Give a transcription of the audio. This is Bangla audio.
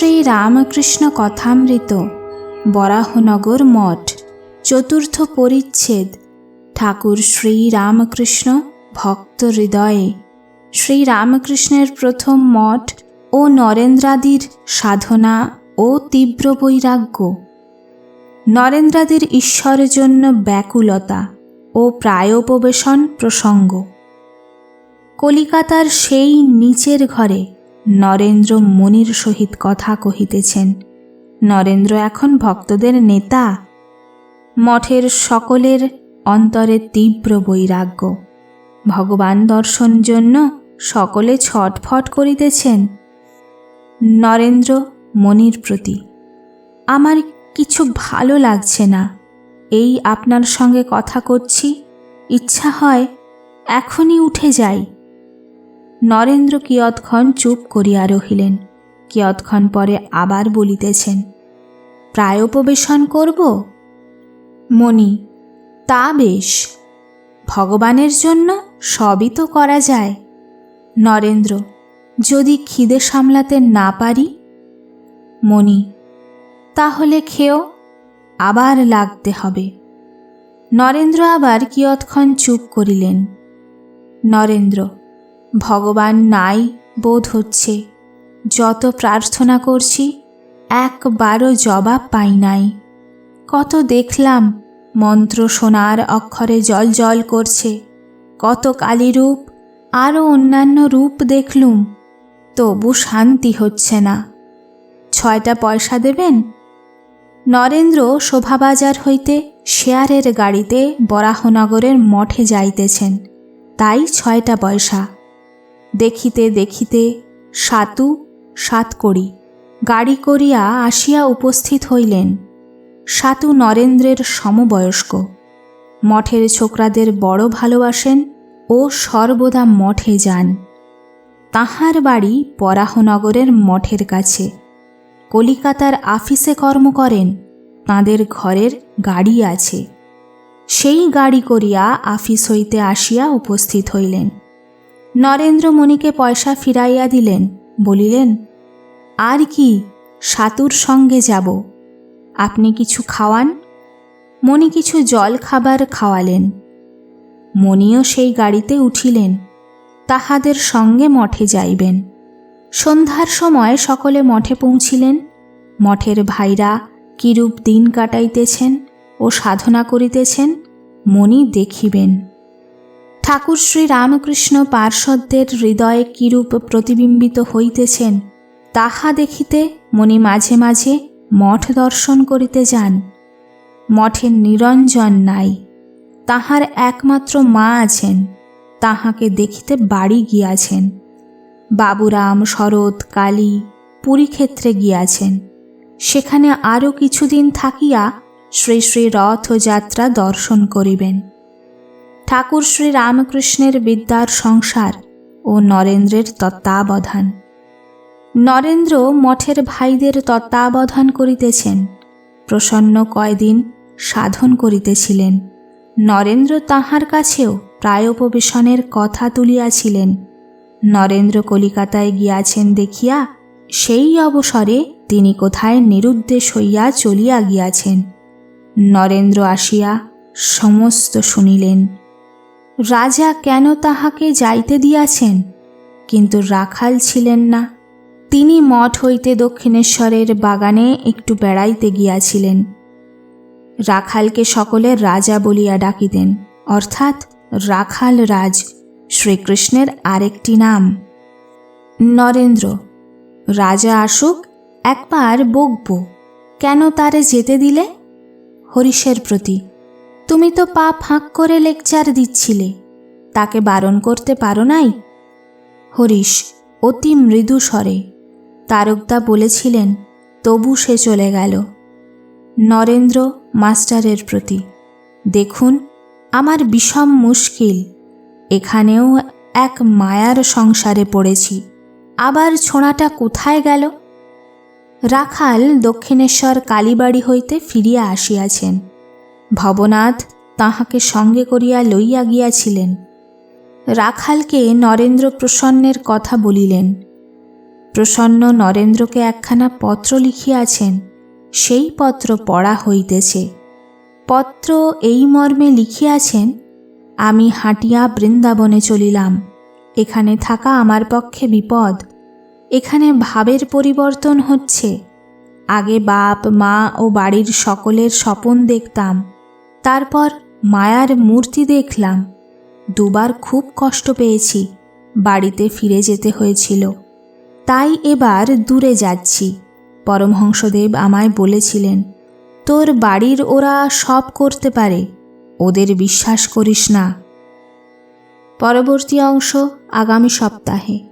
শ্রী রামকৃষ্ণ কথামৃত, বরাহনগর মঠ, চতুর্থ পরিচ্ছেদ, ঠাকুর শ্রী রামকৃষ্ণ ভক্ত হৃদয়ে। শ্রী রামকৃষ্ণের প্রথম মঠ ও নরেন্দ্রাদির সাধনা ও তীব্র বৈরাগ্য। নরেন্দ্রাদির ঈশ্বরের জন্য ব্যাকুলতা ও প্রায়োপবেশন প্রসঙ্গ। কলিকাতার সেই নিচের ঘরে নরেন্দ্র মনির সহিত কথা কহিতেছেন, নরেন্দ্র এখন ভক্তদের নেতা? মঠের সকলের অন্তরে তীব্র বৈরাগ্য। ভগবান দর্শন জন্য সকলে ছটফট করিতেছেন। নরেন্দ্র মনির প্রতি, আমার কিছু ভালো লাগছে না। এই আপনার সঙ্গে কথা করছি। ইচ্ছা হয় এখনই উঠে যাই। নরেন্দ্র কিয়ৎক্ষণ চুপ করিয়া রহিলেন। কিয়ৎক্ষণ পরে আবার বলিতেছেন, প্রায়োপবেশন করব? মণি, তা বেশ। ভগবানের জন্য সবই তো করা যায়। নরেন্দ্র, যদি খিদে সামলাতে না পারি? মণি, তাহলে খেও, আবার লাগতে হবে। নরেন্দ্র আবার কিয়ৎক্ষণ চুপ করিলেন। নরেন্দ্র ভগবান নাই বোধ হচ্ছে। যত প্রার্থনা করছি, একবারও জবাব পাই নাই। কত দেখলাম, মন্ত্র সোনার অক্ষরে জল জল করছে। কত কালী রূপ আরও অন্যান্য রূপ দেখলুম। তবু শান্তি হচ্ছে না। ছয়টা পয়সা দেবেন? নরেন্দ্র শোভাবাজার হইতে শেয়ারের গাড়িতে বরাহনগরের মঠে যাইতেছেন। তাই ছয়টা পয়সা। দেখিতে দেখিতে সাতু সাত করি। গাড়ি করিয়া আসিয়া উপস্থিত হইলেন। সাতু নরেন্দ্রের সমবয়স্ক। মঠের ছোকরাদের বড় ভালোবাসেন ও সর্বদা মঠে যান। তাহার বাড়ি পরাহনগরের মঠের কাছে। কলিকাতার আফিসে কর্ম করেন, তাঁদের ঘরের গাড়ি আছে। সেই গাড়ি করিয়া আফিস হইতে আসিয়া উপস্থিত হইলেন। নরেন্দ্র মণিকে পয়সা ফিরাইয়া দিলেন, বলিলেন, আর কি, সাতুর সঙ্গে যাব। আপনি কিছু খাওয়ান? মণি কিছু জল খাবার খাওয়ালেন। মণিও সেই গাড়িতে উঠিলেন, তাহাদের সঙ্গে মঠে যাইবেন। সন্ধ্যার সময় সকলে মঠে পৌঁছিলেন। মঠের ভাইরা কিরূপ দিন কাটাইতেছেন ও সাধনা করিতেছেন মণি দেখিবেন। ঠাকুর শ্রী রামকৃষ্ণ পার্শ্বদের হৃদয়ে কিরূপ প্রতিবিম্বিত হইতেছেন, তাহা দেখিতে মণি মাঝে মাঝে মঠ দর্শন করিতে যান। মঠের নিরঞ্জন নাই, তাহার একমাত্র মা আছেন, তাহাকে দেখিতে বাড়ি গিয়াছেন। বাবুরাম, শরৎ, কালী পুরীক্ষেত্রে গিয়াছেন। সেখানে আরও কিছুদিন থাকিয়া শ্রী শ্রী রথযাত্রা দর্শন করিবেন। ঠাকুর শ্রী রামকৃষ্ণের বিদ্যার সংসার ও নরেন্দ্রের তত্ত্বাবধান। নরেন্দ্র মঠের ভাইদের তত্ত্বাবধান করিতেছেন। প্রসন্ন কয়দিন সাধন করিতেছিলেন। নরেন্দ্র তাহার কাছেও প্রায়োপবেশনের কথা তুলিয়াছিলেন। নরেন্দ্র কলিকাতায় গিয়াছেন দেখিয়া সেই অবসরে তিনি কোথায় নিরুদ্দেশ হইয়া চলিয়া গিয়াছেন। নরেন্দ্র আসিয়া সমস্ত শুনিলেন। রাজা কেন তাহাকে যাইতে দিয়াছেন? কিন্তু রাখাল ছিলেন না। তিনি মঠ হইতে দক্ষিণেশ্বরের বাগানে একটু বেড়াইতে গিয়াছিলেন। রাখালকে সকলে রাজা বলিয়া ডাকিতেন, অর্থাৎ রাখাল রাজ, শ্রীকৃষ্ণের আরেকটি নাম। নরেন্দ্র, রাজা আসুক, একবার বকব, কেন তারে যেতে দিলে? হরিশের প্রতি তুমি তো পা ফাঁক করে লেকচার দিচ্ছিলে। তাকে বারণ করতে পারো নাই? হরিশ অতি মৃদু স্বরে। তারকদা বলেছিলেন, তবু সে চলে গেল। নরেন্দ্র মাস্টারের প্রতি, দেখুন, আমার বিষম মুশকিল। এখানেও এক মায়ার সংসারে পড়েছি। আবার ছোঁড়াটা কোথায় গেল? রাখাল দক্ষিণেশ্বর কালীবাড়ি হইতে ফিরিয়া আসিয়াছেন। ভবনাথ তাহাকে সঙ্গে করিয়া লইয়া গিয়াছিলেন। রাখালকে নরেন্দ্র প্রসন্নের কথা বলিলেন। প্রসন্ন নরেন্দ্রকে একখানা পত্র লিখিয়াছেন, সেই পত্র পড়া হইতেছে। পত্র এই মর্মে লিখিয়াছেন, আমি হাঁটিয়া বৃন্দাবনে চলিলাম, এখানে থাকা আমার পক্ষে বিপদ, এখানে ভাবের পরিবর্তন হচ্ছে, আগে বাপ, মা ও বাড়ির সকলের স্বপন দেখতাম তারপর মায়ার মূর্তি দেখলাম। দুবার খুব কষ্ট পেয়েছি, বাড়িতে ফিরে যেতে হয়েছিল। তাই এবার দূরে যাচ্ছি। পরমহংসদেব আমায় বলেছিলেন, তোর বাড়ির ওরা সব করতে পারে, ওদের বিশ্বাস করিস না। পরবর্তী অংশ আগামী সপ্তাহে।